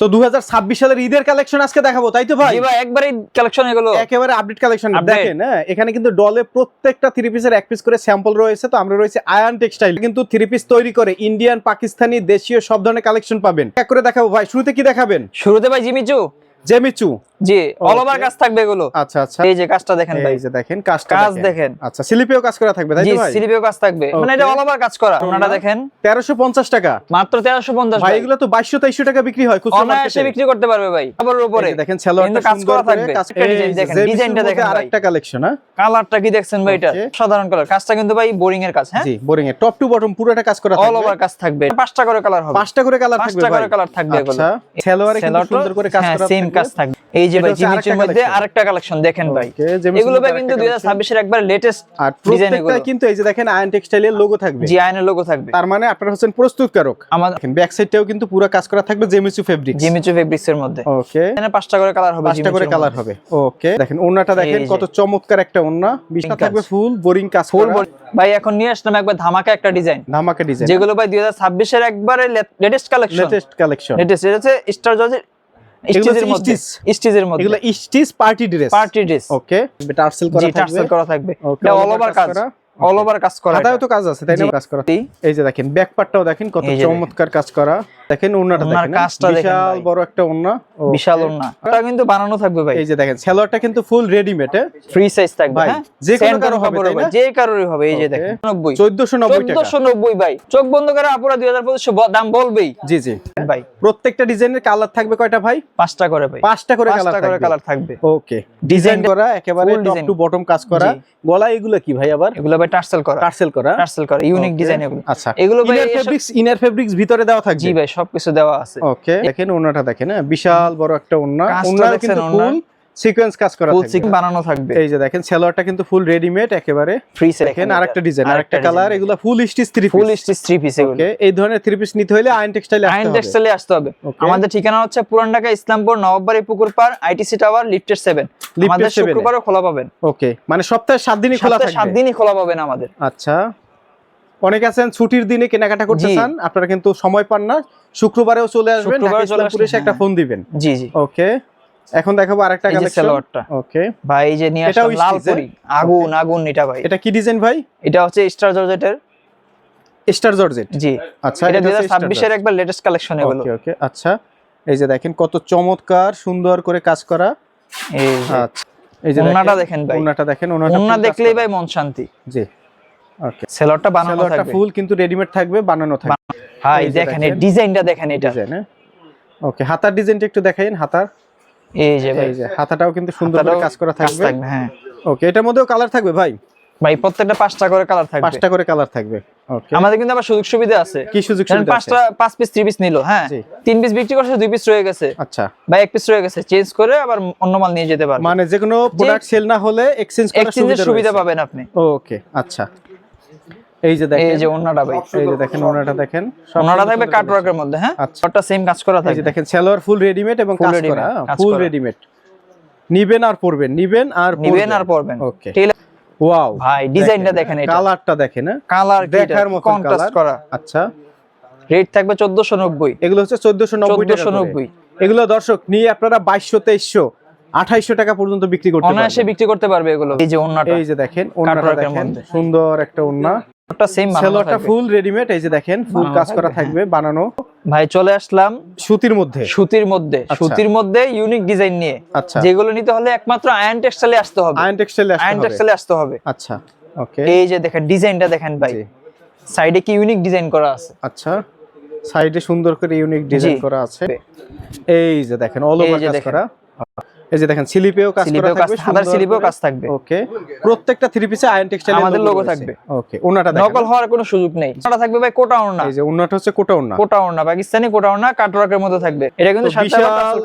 তো দু সালের ঈদের কালেকশন আজকে দেখাবো তাই তো ভাই? জি ভাই একবারে কালেকশন এগুলো। একেবারে আপডেট কালেকশন। দেখেন হ্যাঁ এখানে কিন্তু ডলে প্রত্যেকটা থ্রি পিসের এক পিস করে স্যাম্পল রয়েছে তো আমরা রয়েছে আয়ান টেক্সটাইল কিন্তু থ্রি পিস তৈরি করে ইন্ডিয়ান পাকিস্তানি দেশীয় সব ধরনের কালেকশন পাবেন। এক করে দেখাবো ভাই শুরুতে কি দেখাবেন? শুরুতে ভাই জিমিচু। জেমিচু। জি অল ওভার কাজ থাকবে এগুলো। আচ্ছা আচ্ছা। এই যে কাজটা দেখেন ভাই। এই যে দেখেন কাজটা কাজ দেখেন। আচ্ছা স্লিপেও কাজ করা থাকবে তাই তো ভাই? স্লিপেও কাজ থাকবে। মানে এটা অল ওভার কাজ করা ওনাটা দেখেন। 1350 টাকা। মাত্র 1350 ভাই ভাই। এগুলো তো 2200 2300 টাকা বিক্রি হয় খুচরা অনায়াসে বিক্রি করতে পারবে ভাই কাপড়ের উপরে। দেখেন সালোয়ারটা কাজ করা থাকবে। কাজ একটা দেখেন, ডিজাইনটা দেখেন ভাই। আরেকটা কালেকশন হ্যাঁ? কালারটা কি দেখছেন ভাই এটা? সাধারণ কালার কাজটা কিন্তু ভাই বোরিং এর কাজ হ্যাঁ? জি বোরিং এ টপ টু বটম পুরোটা কাজ করা অল ওভার কাজ থাকবে। পাঁচটা করে কালার হবে। পাঁচটা করে কালার থাকবে পাঁচটা করে কালার থাকবে এগুলো। আচ্ছা সালোয়ারে কিন্তু সুন্দর করে কাজ হ্যাঁ, করা। কাজ থাকবে। এই যে ভাই হচ্ছে মধ্যে আরেকটা কালেকশন দেখেন ভাই। এগুলো ভাই কিন্তু 2026 এর একবার লেটেস্ট ডিজাইন এগুলো। কিন্তু এই যে দেখেন আয়ন টেক্সটাইলের লোগো থাকবে। জি আয়নের লোগো থাকবে। তার মানে আপনারা হচ্ছেন প্রস্তুতকারক। আমাদের দেখেন ব্যাক সাইডটাও কিন্তু পুরো কাজ করা থাকবে জেমিসু ফেব্রিক জিমিচু ফেব্রিক্স এর মধ্যে। ওকে এখানে পাঁচটা করে কালার হবে পাঁচটা করে কালার হবে। ওকে দেখেন ওন্নাটা দেখেন কত চমৎকার একটা ওন্না বিশটা থাকবে ফুল বোরিং কাজ ফুল ভাই এখন নিয়ে আসলাম একবার ধামাকা একটা ডিজাইন ধামাকা ডিজাইন যেগুলো ভাই 2026 এর একবারে latest collection latest collection latest এটা হচ্ছে স্টার জর্জের এগুলো মধ্যে। স্টিজের মধ্যে। এগুলো stitch party dress party dress okay tassel করা থাকবে। টার্সেল করা থাকবে। এটা অল ওভার কাজ। অল ওভার কাজ করা হাতায়ও তো কাজ আছে তাই না? কাজ করা। এই যে দেখেন ব্যাক পার্টটাও দেখেন কত দেখেন। চমৎকার কাজ করা। দেখেন ওন্নাটা দেখেন হ্যাঁ? কাজটা বিশাল বড় একটা ওন্না বিশাল না এটা কিন্তু বানানো থাকবে ভাই। এই যে দেখেন সালোয়ারটা কিন্তু ফুল রেডিমেড ফ্রি সাইজ থাকবে হ্যাঁ? যে কোনো কারও হবে? যে কারোরই হবে এই যে দেখেন। 90 1490 টাকা। 1490 ভাই। চোখ বন্ধ করে আপুরা 2500 দাম বলবেই। জি জি। ভাই। প্রত্যেকটা ডিজাইনের কালার থাকবে কয়টা ভাই? পাঁচটা করে ভাই। পাঁচটা করে কালার থাকবে। কালার থাকবে। ওকে ডিজাইন করা একেবারে টপ। টু বটম কাজ করা। গলা এগুলো কি ভাই আবার? এগুলো টার্সেল করা। টার্সেল করা। টার্সেল করা ইউনিক ডিজাইন এগুলো। আচ্ছা। এগুলো ভাই ইনার ফেব্রিক্স ইনার ফেব্রিক্স ভিতরে দেওয়া থাকবে? জি ভাই সবকিছু দেওয়া আছে। ওকে দেখেন ওনাটা দেখেন হ্যাঁ বিশাল বড় একটা ওনা কাজটা কিন্তু ফুল সিকোয়েন্স কাজ করা ফুল থাকবে। সিক বানানো থাকবে। এই যে দেখেন সালোয়ারটা কিন্তু ফুল রেডিমেড একেবারে ফ্রি দেখেন আরেকটা ডিজাইন আরেকটা কালার এগুলো full stitch three full stitch three piece এগুলো। ওকে এই ধরনের থ্রি পিস নিতে হলে আয়ন টেক্সটাইলে আইন আসতে হবে। টেক্সটাইলে আসতে হবে। আমাদের ঠিকানা হচ্ছে পুরান ঢাকা ইসলামপুর নবাববাড়ি পুকুর পাড় আইটিসি টাওয়ার লিফটের সেভেন Lifted আমাদের শুক্রবারও খোলা পাবেন। ওকে মানে সপ্তাহে সাত দিনই খোলা সপ্তাহে সাত দিনই খোলা পাবেন আমাদের। আচ্ছা। অনেকে আছেন ছুটির দিনে কেনাকাটা করতে চান আপনারা কিন্তু সময় পান না। শুক্রবারেও চলে আসবেন এসে আসবেন, একটা হ্যাঁ। ফোন দিবেন জি জি। ওকে এখন দেখাবো আরেকটা এই যে কালেকশন সালোয়ারটা। ওকে ভাই এই যে নিয়ে আসলাম লাল stitch, পরি। আগুন আগুন এটা ভাই। এটা কি ডিজাইন ভাই? এটা হচ্ছে স্টার জর্জেটের স্টার জর্জেট জি। আচ্ছা এটা এটা দুই হচ্ছে হাজার ছাব্বিশের একবার লেটেস্ট কালেকশন এগুলো। ওকে ওকে আচ্ছা। এই যে দেখেন কত চমৎকার সুন্দর করে কাজ করা। এই আচ্ছা। এই যে ওন্নাটা দেখেন ভাই। ওন্নাটা দেখেন ওন্নাটা ওন্না দেখলেই ভাই মন শান্তি। জি ওকে সেলরটা বানানো থাকবে। ফুল কিন্তু রেডিমেড থাকবে বানানো থাকবে। ভাই দেখেন এই ডিজাইনটা দেখেন এটা। ওকে হাতার ডিজাইনটা একটু দেখাইন হাতার। এই যে ভাই। এই যে হাতাটাও কিন্তু সুন্দর করে কাজ করা থাকবে। হ্যাঁ। ওকে এটার মধ্যেও কালার থাকবে ভাই? ভাই প্রত্যেকটা পাঁচটা করে কালার থাকবে। পাঁচটা করে কালার থাকবে। ওকে আমাদের কিন্তু আবার সুযোগ সুবিধা আছে। কি সুযোগ সুবিধা পাঁচটা পাঁচ পিস থ্রি পিস নিলো হ্যাঁ? তিন পিস বিক্রি করছে দুই পিস রয়ে গেছে। আচ্ছা। বা এক পিস রয়ে গেছে। চেঞ্জ করে আবার অন্য মাল নিয়ে যেতে পারবে। মানে যে কোনো প্রোডাক্ট সেল না হলে এক্সচেঞ্জ করার সুবিধা পাবেন আপনি। ওকে আচ্ছা। এই যে দেখেন এই যে অন্যটা ভাই এই যে দেখেন ওনাটা দেখেন সব অন্যটা থাকবে কাটওয়ার্কের মধ্যে হ্যাঁ? আচ্ছা। সবটা সেম কাজ করা এই যে দেখেন সালোয়ার ফুল রেডিমেড এবং কাজ করা ফুল রেডিমেড নিবেন আর পরবেন নিবেন আর নিবেন আর পরবেন। ওকে ওয়াও ভাই ডিজাইনটা দেখেন এটা। কালারটা দেখেন হ্যাঁ? কালার দেখার মতো কন্ট্রাস্ট করা। আচ্ছা। রেট থাকবে 1490 এগুলো হচ্ছে চোদ্দশো নব্বই টাকা করে। 1490 এগুলো দর্শক নিয়ে আপনারা বাইশশো তেইশশো আঠাইশশো টাকা পর্যন্ত বিক্রি করতে অনায়াসে বিক্রি করতে পারবে এগুলো। এই যে অন্যটা এই যে দেখেন ওন্নাটা কাটওয়ার্কের দেখেন সুন্দর একটা ওন্না। ওটা সেম সেলোয়ারটা ফুল রেডিমেড এই যে দেখেন ফুল কাজ করা থাকবে, থাকবে বানানো। ভাই চলে আসলাম সুতির মধ্যে। সুতির মধ্যে। আচ্ছা। সুতির মধ্যে ইউনিক ডিজাইন নিয়ে। আচ্ছা। যেগুলো নিতে হলে একমাত্র আয়ন টেক্সটাইলে আসতে হবে। আয়ন টেক্সটাইলে আয়ন টেক্সটাইলে আসতে হবে। আচ্ছা ওকে এই যে দেখেন ডিজাইনটা দেখেন ভাই। সাইডে কি ইউনিক ডিজাইন করা আছে? আচ্ছা সাইডে সুন্দর করে ইউনিক ডিজাইন করা আছে। এই যে দেখেন অল ওভার কাজ। করা। এই যে দেখেন স্লিপেও কাজ করা কাজ থাকবে হাতার স্লিপেও কাজ থাকবে। ওকে প্রত্যেকটা থ্রি পিসে আয়ন টেক্সটাইল আমাদের logo থাকবে। ওকে ওনাটা দেখেন। নকল হওয়ার কোনো সুযোগ নেই। ওটা থাকবে ভাই কোটা ওড়না এই যে ওনাটা হচ্ছে কোটা ওনা কোটা ওড়না পাকিস্তানি কোটা কাটওয়ার্কের মধ্যে থাকবে। এটা কিন্তু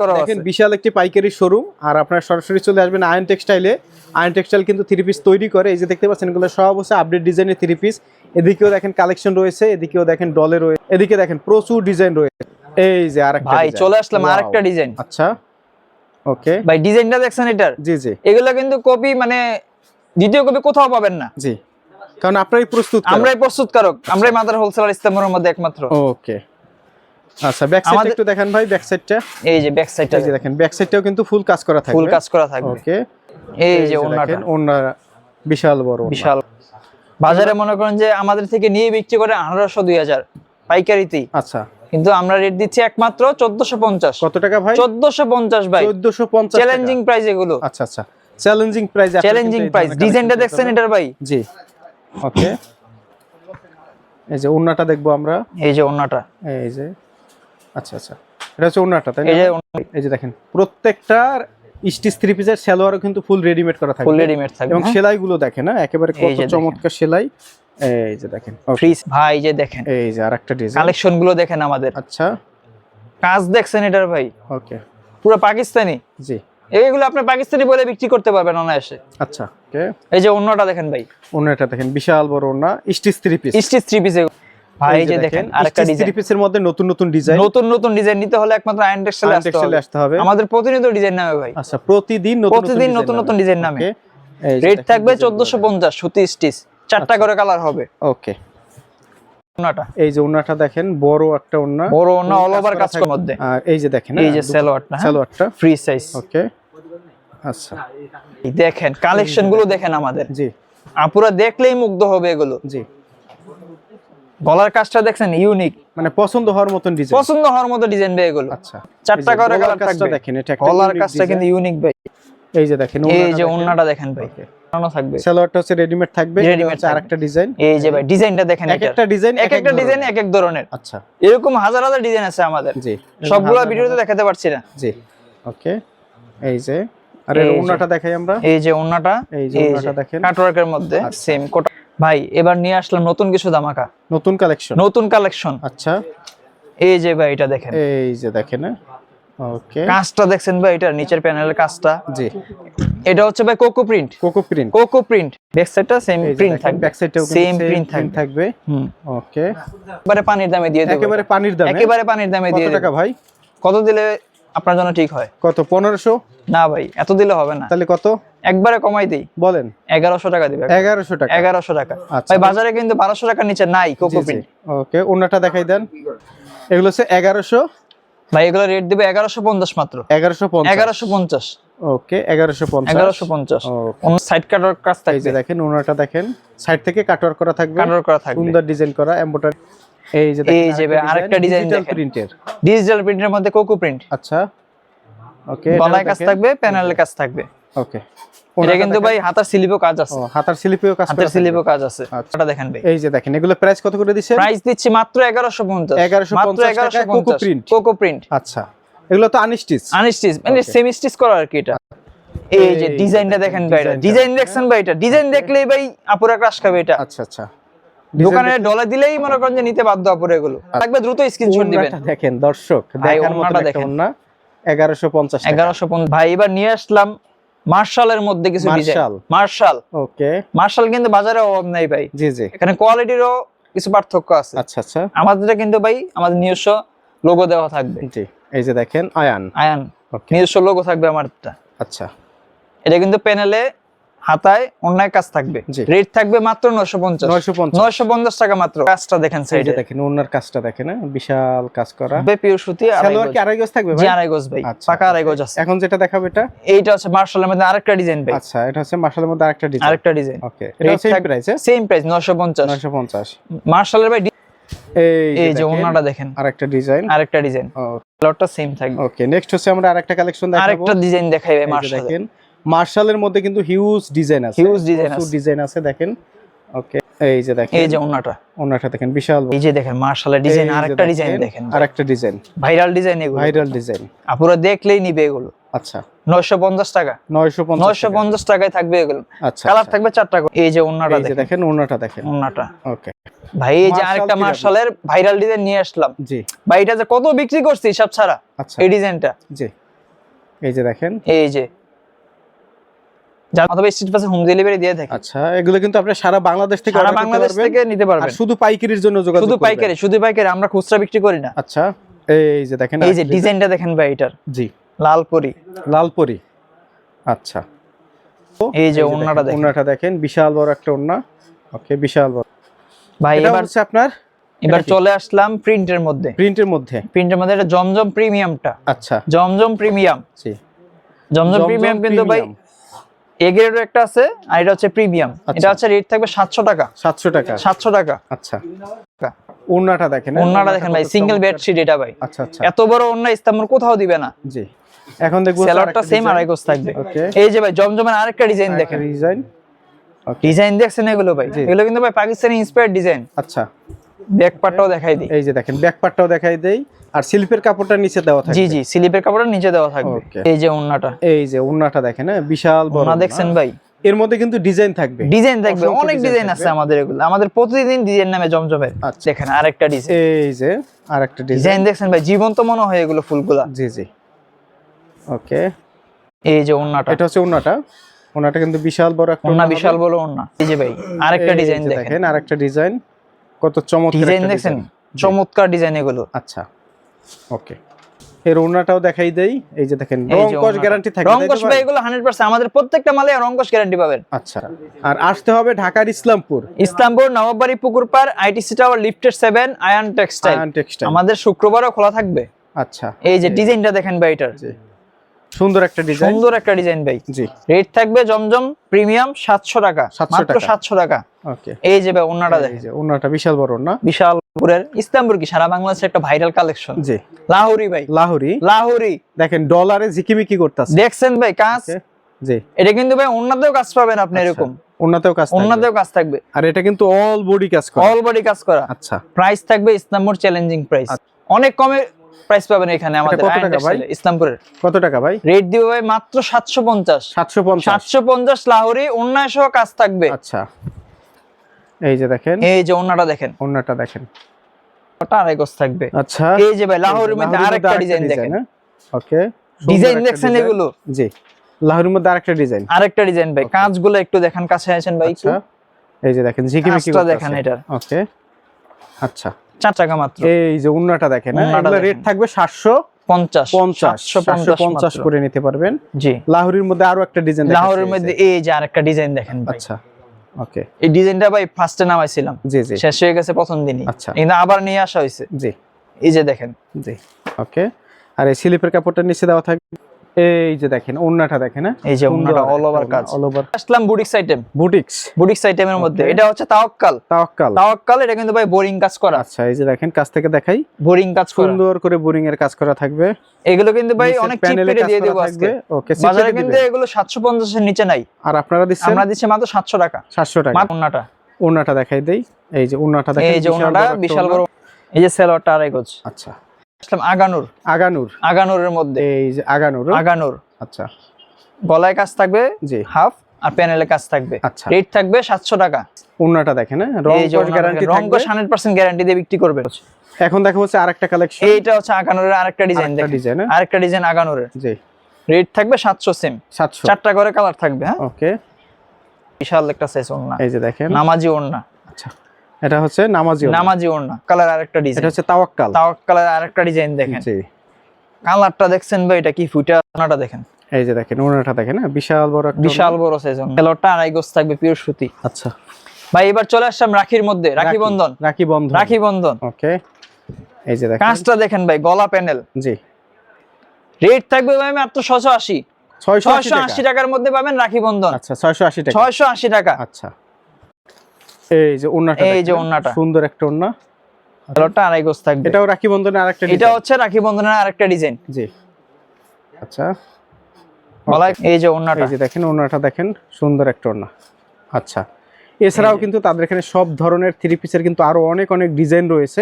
করা দেখেন আছে। বিশাল একটি পাইকারি শোরুম আর আপনারা সরাসরি চলে আসবেন আয়ন টেক্সটাইলে আয়ন টেক্সটাইল কিন্তু থ্রি পিস তৈরি করে। এই যে দেখতে পাচ্ছেন এগুলো সব হচ্ছে আপডেট ডিজাইনের থ্রি পিস এদিকেও দেখেন কালেকশন রয়েছে এদিকেও দেখেন ডলে রয়েছে এদিকে দেখেন প্রচুর ডিজাইন রয়েছে। এই যে আরেকটা ভাই চলে আসলাম আরেকটা ডিজাইন আচ্ছা। ওকে ভাই ডিজাইনটা দেখছেন এটার? জি জি। এগুলো কিন্তু কপি মানে দ্বিতীয় কপি কোথাও পাবেন না। জি। কারণ প্রস্তুত আমরাই প্রস্তুতকারক। আমরাই মাদার হোলসেলার একমাত্র। ওকে আচ্ছা ব্যাক সাইড একটু দেখেন ভাই ব্যাক সাইডটা এই যে ব্যাক সাইডটা এই যে দেখেন ব্যাক সাইডটাও কিন্তু ফুল কাজ করা থাকবে। ফুল কাজ করা থাকবে। ওকে এই যে ওন্নাটা ওন্না বিশাল বড় বিশাল। বাজারে মনে করেন যে আমাদের থেকে নিয়ে বিক্রি করে আঠারোশো দুই হাজার। পাইকারিতেই। আচ্ছা। কিন্তু আমরা রেট দিচ্ছি একমাত্র চোদ্দশো পঞ্চাশ। কত টাকা ভাই? চোদ্দশো পঞ্চাশ ভাই। 1450 চ্যালেঞ্জিং প্রাইস এগুলো। আচ্ছা আচ্ছা। চ্যালেঞ্জিং প্রাইস চ্যালেঞ্জিং প্রাইস ডিজাইনটা দেখছেন এটার ভাই? জি। ওকে এই যে ওন্নাটা দেখব আমরা। এই যে ওন্নাটা এই যে। আচ্ছা আচ্ছা। এটা হচ্ছে ওন্নাটা তাই এই না যে এই যে দেখেন প্রত্যেকটার স্টিচ থ্রি পিসের সালোয়ারও কিন্তু ফুল রেডিমেড করা থাকে ফুল রেডিমেড থাকে এবং হ্যাঁ? সেলাইগুলো দেখেন না? একেবারে কত চমৎকার সেলাই। এই যে দেখেন ফ্রিজ ভাই যে দেখেন। এই যে আরেকটা ডিজাইন কালেকশনগুলো দেখেন আমাদের। আচ্ছা। কাজ দেখছেন এটার ভাই। ওকে পুরো পাকিস্তানি? জি। এইগুলো আপনি পাকিস্তানি বলে বিক্রি করতে পারবেন অনায়াসে। আচ্ছা ওকে এই যে অন্যটা দেখেন ভাই। ওন্নাটা দেখেন বিশাল বড় ওন্না stitch three piece stitch three পিসে ভাই যে দেখেন আরেকটা থ্রি পিসের মধ্যে নতুন নতুন ডিজাইন নতুন নতুন ডিজাইন নিতে হলে একমাত্র আয়ন টেক্সটাইলে আসতে হবে। আমাদের প্রতিনিয়ত ডিজাইন নামে ভাই। আচ্ছা প্রতিদিন নতুন প্রতিদিন নতুন নতুন ডিজাইন নামে। রেট থাকবে design গুলো চোদ্দশো পঞ্চাশ সুতি স্টিচ চারটা আচ্ছা। করে কালার হবে। ওকে। এই যে ওন্নাটা দেখেন বড় একটা ওন্না বড় ওন্না অল ওভার কাজ মধ্যে। আর এই যে দেখেন এই যে সালোয়ারটা সালোয়ারটা। Free size okay. আচ্ছা। দেখেন কালেকশনগুলো দেখেন আমাদের। জি। আপুরা দেখলেই মুগ্ধ হবে এগুলো। জি। গলার কাজটা দেখছেন ইউনিক মানে পছন্দ হওয়ার মতন ডিজাইন পছন্দ হওয়ার মতো ডিজাইন ভাই এগুলো। আচ্ছা। চারটা করে গলার কালার কাজটা দেখেন এটা গলার কাজটা কিন্তু ইউনিক ভাই। এই যে দেখেন এই যে। ওন্নাটা দেখেন। ভাই। থাকবে। সালোয়ারটা হচ্ছে রেডিমেড থাকবে আরেকটা ডিজাইন এই যে ভাই ডিজাইনটা দেখেন এক একটা ডিজাইন এক একটা ডিজাইন এক এক ধরনের। আচ্ছা। এরকম হাজার হাজার ডিজাইন আছে আমাদের। জি। সবগুলো ভিডিওতে দেখাতে পারছি না। জি। ওকে। এই যে। আর এর। ওন্নাটা দেখাই আমরা। এই যে ওন্নাটা এই যে ওন্নাটা দেখেন। কাটওয়ার্কের মধ্যে আচ্ছা। সেম কোটা। ভাই এবার নিয়ে আসলাম নতুন কিছু দামাকা নতুন কালেকশন নতুন কালেকশন আচ্ছা। এই যে ভাই এটা দেখেন। এই যে দেখেন ওকে। কাজটা দেখছেন ভাই এটা নিচের প্যানেলের কাজটা। জি। এটা হচ্ছে ভাই coco print coco print coco print back সাইডটা সেম প্রিন্ট থাকবে ব্যাক সাইডটাও সেম প্রিন্ট থাকবে। হুম। ওকে। একেবারে পানির দামে দিয়ে দেবো। একেবারে পানির দামে? একেবারে পানির দামে কত টাকা ভাই? কত দিলে আপনার জন্য ঠিক হয়? কত পনেরোশো? না ভাই এত দিলে হবে না। তাহলে কত? একবারে কমাই দিই। বলেন। এগারোশো টাকা দিবে। এগারোশো টাকা। এগারোশো টাকা। আচ্ছা। ভাই বাজারে কিন্তু বারোশো টাকার নিচে নাই কোকো প্রিন্ট ওকে অন্যটা দেখাই দেন। এগুলো হচ্ছে এগারোশো। ভাই এগুলো রেট দিবে এগারোশো পঞ্চাশ মাত্র। এগারোশো এগারোশো পঞ্চাশ। ওকে এগারোশো পঞ্চাশ। এগারোশো পঞ্চাশ। সাইড কাটার কাজ থাকে থাকবে। দেখেন ওনারটা দেখেন সাইড থেকে কাটওয়ার করা থাকবে। কাটার করা থাকবে। সুন্দর ডিজাইন করা এম্বোটার এই যে এই যে আরেকটা ডিজাইন দেখেন। প্রিন্টের ডিজিটাল প্রিন্টের মধ্যে কোকো প্রিন্ট আচ্ছা। ওকে গলায় কাজ থাকবে প্যানেলের কাজ থাকবে। ওকে। এটা কিন্তু ভাই হাতার স্লিপও কাজ আছে। হাতার স্লিপেও কাজ হাতের স্লিপও কাজ আছে। আচ্ছা। ওটা দেখেন ভাই। এই যে দেখেন এগুলো প্রাইস কত করে দিচ্ছেন? প্রাইস দিচ্ছি মাত্র এগারোশো পঞ্চাশ। 1150 মাত্র টাকায় এগারোশো Coco পঞ্চাশ print। কোকো প্রিন্ট আচ্ছা। এগুলো তো আনস্টিচ আনস্টিচ মানে সেমি স্টিচ করা আর কি এটা। এই যে ডিজাইনটা দেখেন, ভাই এটা। ডিজাইন দেখছেন ভাই এটা। ডিজাইন দেখলেই ভাই আপুরা ক্রাশ খাবে এটা। আচ্ছা আচ্ছা। দোকানে ডলে দিলেই মনে করেন যে নিতে বাধ্য আপুরা এগুলো। লাগবে দ্রুত স্ক্রিনশট দিবেন দেখেন দর্শক দেখার মতো দেখেন। এগারোশো পঞ্চাশ এগারোশো ভাই এবার নিয়ে আসলাম মার্শালের মধ্যে কিছু design marshal. Marshal. Okay. Marshal কিন্তু বাজারে অভাব নাই ভাই। জি জি। এখানে কোয়ালিটিরও কিছু পার্থক্য আছে। আচ্ছা আচ্ছা। আমাদের কিন্তু ভাই আমাদের নিজস্ব লোগো দেওয়া থাকবে। জি এই যে দেখেন আয়ান। আয়ান। নিজস্ব লোগো থাকবে আমারটা। আচ্ছা। এটা কিন্তু প্যানেলে হাতায় অন্যায় কাজ থাকবে। রেট থাকবে মাত্র নয়শো পঞ্চাশ। নয়শো পঞ্চাশ। টাকা মাত্র। কাজটা দেখেন সাইডে। দেখেন ওনার কাজটা দেখেন হ্যাঁ, বিশাল কাজ করা। পিওর সুতি আড়াই গজ। থাকবে জি আড়াই গজ ভাই। আচ্ছা। পাকা আড়াই গজ আছে। এখন যেটা দেখাবো এটা? এইটা হচ্ছে মার্শালের মধ্যে আরেকটা ডিজাইন ভাই। আচ্ছা এটা হচ্ছে মার্শালের মধ্যে আরেকটা ডিজাইন। আরেকটা design. Okay Rate same price same price নয়শো পঞ্চাশ। নয়শো পঞ্চাশ। মার্শালের ভাই এই যে ওনাটা দেখেন। আরেকটা ডিজাইন। আরেকটা ডিজাইন। কালারটা সেম থাকবে। ওকে নেক্সট হচ্ছে আমরা আরেকটা কালেকশন দেখাবো। আরেকটা ডিজাইন দেখাই ভাই মার্শাল দেখেন মার্শালের মধ্যে কিন্তু হিউজ ডিজাইন আছে। হিউজ design আছে। ডিজাইন আছে দেখেন। ওকে এই যে দেখেন। এই যে ওনাটা ওনাটা দেখেন বিশাল এই যে দেখেন মার্শালের ডিজাইন আরেকটা ডিজাইন দেখেন। আরেকটা ডিজাইন ভাইরাল ডিজাইন এগুলো। ভাইরাল ডিজাইন আপুরা দেখলেই নিবে এগুলো। আচ্ছা। নয়শো পঞ্চাশ টাকা। নয়শো পঞ্চাশ নয়শো পঞ্চাশ টাকায় থাকবে এগুলো। আচ্ছা কালার আচ্ছা। থাকবে চারটা করে। এই যে ওনাটা এই যে দেখেন দেখেন। ওনাটা দেখেন। ওনাটা ওকে ভাই এই যে আরেকটা মার্শালের ভাইরাল ডিজাইন নিয়ে আসলাম। জি। ভাই এটা যে কত বিক্রি করছি সব ছাড়া? আচ্ছা। এই ডিজাইনটা জি। এই যে দেখেন। এই যে। অথবা স্ট্রিট পাশে হোম ডেলিভারি দিয়ে থাকে। আচ্ছা এগুলো কিন্তু আপনি সারা বাংলাদেশ থেকে সারা বাংলাদেশ থেকে নিতে পারবেন। শুধু পাইকারির জন্য যোগাযোগ শুধু পাইকারি শুধু পাইকারি আমরা খুচরা বিক্রি করি না। আচ্ছা এই যে দেখেন এই যে ডিজাইনটা দেখেন ভাই এটার। জি। লাল পরি আচ্ছা। এই যে ওন্নাটা দেখেন ওন্নাটা দেখেন। বিশাল বড় একটা ওন্না ওকে বিশাল বড়। ভাই এবার হচ্ছে আপনার এবার চলে আসলাম প্রিন্টের মধ্যে। প্রিন্টের মধ্যে। প্রিন্টের মধ্যে এটা জমজম প্রিমিয়ামটা। আচ্ছা। জমজম প্রিমিয়াম। জি। জমজম প্রিমিয়াম কিন্তু ভাই এ গ্রেডের একটা আছে আর এটা হচ্ছে প্রিমিয়াম আচ্ছা। এটা হচ্ছে রেট থাকবে সাতশো টাকা। সাতশো টাকা। সাতশো টাকা। আচ্ছা। ওড়নাটা দেখেন হ্যাঁ? ওন্নাটা দেখেন ভাই সিঙ্গেল। বেডশিট এটা ভাই। আচ্ছা আচ্ছা। এত বড় ওন্না ইস্তাম্বুল কোথাও দিবে না। জি। এখন দেখব সেলারটা সেম আড়াই গোছ থাকবে। ওকে এই যে ভাই জমজমের আরেকটা ডিজাইন দেখেন। ডিজাইন ডিজাইন দেখছেন এগুলো ভাই? এগুলো কিন্তু ভাই পাকিস্তানি ইন্সপায়ার্ড ডিজাইন আচ্ছা। ব্যাক পার্টটাও দেখাই দিই। এই যে দেখেন ব্যাক পার্টটাও দেখাই দেই। আর সিল্পের কাপড়টা নিচে দেওয়া থাকে জি জি স্লিপের কাপড়টা নিচে দেওয়া থাকবে। এই যে ওন্নাটা। এই যে ওড়নাটা দেখেন হ্যাঁ বিশাল বড় ওড়না। দেখছেন ভাই? এর মধ্যে কিন্তু ডিজাইন থাকবে। ডিজাইন থাকবে অনেক ডিজাইন আছে আমাদের এগুলো। আমাদের প্রতিদিন ডিজাইন নামে জমজমের। আচ্ছা। দেখেন আরেকটা ডিজাইন। এই যে আরেকটা ডিজাইন। দেখছেন ভাই? জীবন্ত মনে হয় এগুলো ফুলগুলা। জি জি। ওকে। এই যে ওন্নাটা। এটা হচ্ছে ওড়নাটা ওড়নাটা কিন্তু বিশাল বড় একটা ওন্না বিশাল বড় ওন্না। এই যে ভাই আরেকটা ডিজাইন দেখেন। আরেকটা ডিজাইন। কত চমৎকার ডিজাইন দেখছেন? চমৎকার ডিজাইন এগুলো। আচ্ছা ওকে এর ওড়নাটাও দেখাই দেই এই যে দেখেন এই রং যে গ্যারান্টি থাকে রংকশ ভাই? এগুলো 100% আমাদের প্রত্যেকটা মালে রংকশ গ্যারান্টি পাবেন। আচ্ছা আর আসতে হবে ঢাকার ইসলামপুর। ইসলামপুর নবাববাড়ি পুকুর পার ITC tower lifted 7 Ayan textile Ayan textile আমাদের শুক্রবারও খোলা থাকবে। আচ্ছা। এই যে ডিজাইনটা দেখেন ভাই এটার। সুন্দর একটা ডিজাইন সুন্দর একটা ডিজাইন ভাই। জি। রেট থাকবে জমজম প্রিমিয়াম 700 টাকা। মাত্র 700 টাকা। ওকে। এই যে ভাই ওন্নাটা এই দেখেন। যে ওড়নাটা বিশাল বড় না বিশাল পুরের ইসলামপুর কি? সারা বাংলাদেশের একটা ভাইরাল কালেকশন জি। লাহোরি ভাই। লাহোরি। লাহোরি। দেখেন ডলারে ঝিকিমিকি করতেছে। দেখছেন ভাই কাজ? জি। এটা কিন্তু ভাই অন্যতেও কাজ পাবেন আপনি এরকম। ওড়নাতেও কাজ। অন্যতেও কাজ থাকবে। আর এটা কিন্তু অল বডি কাজ করে। অল বডি কাজ করা। আচ্ছা। প্রাইস থাকবে ইসলামপুর চ্যালেঞ্জিং প্রাইস অনেক কমে প্রাইস পাবেন এখানে আমাদের কত টাকা ভাই? ইসলামপুরের। কত টাকা ভাই? রেট দিবে ভাই মাত্র 750 সাতশো পঞ্চাশ। সাতশো পঞ্চাশ লাহোরি অন্যায় সহ কাজ থাকবে। আচ্ছা। এই যে দেখেন। এই যে অন্যটা দেখেন। ওড়নাটা দেখেন। ওটা আড়াই গজ থাকবে। আচ্ছা। এই যে ভাই লাহোরের মধ্যে আরেকটা ডিজাইন দেখেন। ওকে ডিজাইন দেখছেন এগুলো? জি। লাহোরের মধ্যে আরেকটা ডিজাইন আরেকটা ডিজাইন ভাই। কাজগুলো একটু দেখেন কাছে আছেন ভাই আচ্ছা। এই যে দেখেন ঝিকিমিকি দেখেন এটার। ওকে আচ্ছা। চার টাকা মাত্র। এই যে উন্নাটা দেখেন? এগুলো রেট থাকবে সাতশো পঞ্চাশ পঞ্চাশ সাতশো সাতশো পঞ্চাশ পঞ্চাশ মাত্র। করে নিতে পারবেন। জি। লাহোরের মধ্যে আরও একটা ডিজাইন লাহোরের মধ্যে এই যে। আরেকটা ডিজাইন দেখেন আচ্ছা ওকে। এই ডিজাইনটা ভাই ফার্স্টে নামাইছিলাম। জি জি। শেষ হয়ে গেছে প্রথম দিনই। আচ্ছা। কিন্তু আবার নিয়ে আসা হয়েছে। জি। এই যে দেখেন। জি ওকে। আর এই স্লিপের কাপড়টা নিচে দেওয়া থাকবে। এই যে দেখেন ওন্নাটা দেখেন হ্যাঁ? এই যে ওন্নাটা all over কাজ। All over Aslam boutiques item boutiques boutiques আইটেমের মধ্যে। এটা হচ্ছে তাওয়াক্কাল। তাওয়াক্কাল। তাওয়াক্কাল এটা কিন্তু ভাই বোরিং কাজ করা। আচ্ছা এই যে দেখেন কাছ থেকে দেখাই। বোরিং কাজ করা। সুন্দর করে বোরিং এর কাজ করা থাকবে। এগুলো কিন্তু ভাই অনেক চিপ রেটে দিয়ে দেবো আজকে। ওকে বাজারে কিন্তু এগুলো 750 এর নিচে নাই। আর আপনারা দিচ্ছেন? আমরা দিচ্ছি মাত্র 700 টাকা। 700 টাকা। ওন্নাটা ওন্নাটা দেখাই দেই। এই যে ওন্নাটা দেখেন এই যে ওন্নাটা বিশাল বড়। এই যে সেলোয়ারটা আড়াই গজ। আচ্ছা। আসলাম আগানুর। আগানুর। আগানুরের মধ্যে। এই যে আগানুর। আগানুর। আচ্ছা। গলায় কাজ থাকবে জি। হাফ আর প্যানেলে কাজ থাকবে। আচ্ছা। রেট থাকবে 700 টাকা। ওন্নাটা দেখেন হ্যাঁ? রং গ্যারান্টি রং থাকবে। 100% গ্যারান্টি দিয়ে বিক্রি করবে। এখন দেখা হচ্ছে আরেকটা কালেকশন এইটা হচ্ছে আগানুরের আরেকটা ডিজাইন দেখেন। ডিজাইন আরেকটা ডিজাইন আগানুরের। জি। রেট থাকবে 700 সেম 700 চারটা করে কালার থাকবে হ্যাঁ? ওকে বিশাল একটা সাইজ ওড়না এই যে দেখেন। নামাজি ওড়না আচ্ছা। এটা হচ্ছে নামাজি নামাজি ওড়না কালার আরেকটা এটা হচ্ছে তাওয়াক্কাল। তাও কালার আরেকটা ডিজাইন দেখেন। জি। কালারটা দেখছেন ভাই এটা কি ফুটা ওড়নাটা দেখেন? এই যে দেখেন ওনাটা দেখেন হ্যাঁ? বিশাল বড় বিশাল বড় সাইজ আড়াই গজ থাকবে পিওর সুতি। আচ্ছা। ভাই এবার চলে আসলাম রাখির মধ্যে। রাখি বন্ধন। রাখি বন্ধন। রাখি বন্ধন। ওকে। এই যে দেখেন। কাজটা দেখেন ভাই গলা প্যানেল জি। রেট থাকবে ভাই মাত্র ছশো আশি। 680 ছয়শো আশি টাকার মধ্যে পাবেন রাখি বন্ধন। আচ্ছা 680 টাকা। ছয়শো আশি টাকা। আচ্ছা। এই যে ওন্নাটা এই যে দেখেন, সুন্দর একটা ওন্না কালারটা আড়াই গজ থাকবে। এটাও রাখি বন্ধনের আরেকটা এটা হচ্ছে রাখি বন্ধনের আরেকটা ডিজাইন জি। আচ্ছা। গলায় এই যে ওড়নাটা। এই যে দেখেন ওন্নাটা দেখেন সুন্দর একটা ওন্না আচ্ছা। এছাড়াও কিন্তু তাদের এখানে সব ধরনের থ্রি পিসের কিন্তু আরও অনেক অনেক ডিজাইন রয়েছে।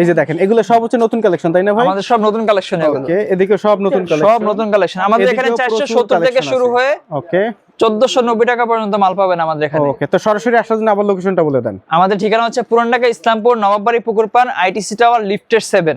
এই যে দেখেন এগুলো সব হচ্ছে নতুন কালেকশন তাই না ভাই? আমাদের সব নতুন কালেকশন এগুলো। ওকে এদিকে সব নতুন কালেকশন সব নতুন কালেকশন আমাদের এখানে এদিকেও চারশো প্রচুর সত্তর থেকে শুরু। হয়ে ওকে চোদ্দশো নব্বই টাকা পর্যন্ত মাল পাবেন আমাদের এখানে। ওকে তো সরাসরি আসার জন্য আবার লোকেশনটা বলে দেন। আমাদের ঠিকানা হচ্ছে পুরান ঢাকা ইসলামপুর নবাববাড়ি পুকুরপান আইটিসি টাওয়ার লিফটের সেভেন